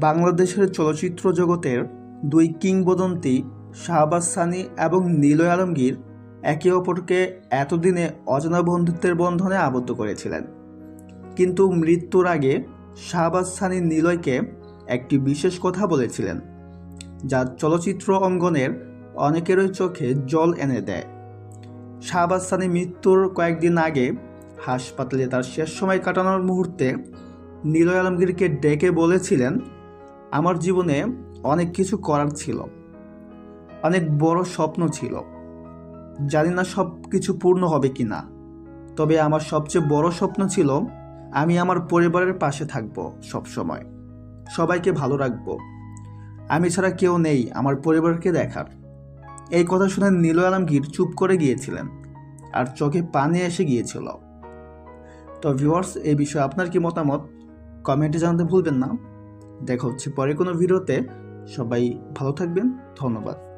বাংলাদেশের চলচ্চিত্র জগতের দুই কিংবদন্তি শাহবাজ সানি এবং নিলয় আলমগীর একে অপরকে এতদিনে অজানা বন্ধুত্বের বন্ধনে আবদ্ধ করেছিলেন। কিন্তু মৃত্যুর আগে শাহবাজ সানি নিলয়কে একটি বিশেষ কথা বলেছিলেন, যা চলচ্চিত্র অঙ্গনের অনেকেরই চোখে জল এনে দেয়। শাহবাজ সানি মৃত্যুর কয়েকদিন আগে হাসপাতালে তার শেষ সময় কাটানোর মুহূর্তে নিলয় আলমগীরকে ডেকে বলেছিলেন আমার জীবনে অনেক কিছু করার ছিল। অনেক বড় স্বপ্ন ছিল। জানি না সব কিছু পূর্ণ হবে কি না তবে আমার সবচেয়ে বড় স্বপ্ন ছিল আমি আমার পরিবারের পাশে থাকব সব সময় সবাইকে ভালো রাখব। আমি ছাড়া কেউ নেই আমার পরিবারকে দেখার। এই কথা শুনে নীল আলমগীর চুপ করে গিয়েছিলেন আর চোখে পানি এসে গিয়েছিল। তো ভিউয়ার্স এই বিষয়ে আপনার কি মতামত? কমেন্টে জানাতে ভুলবেন না। দেখা হচ্ছে পরে কোনো ভিডিওতে। সবাই ভালো থাকবেন ধন্যবাদ।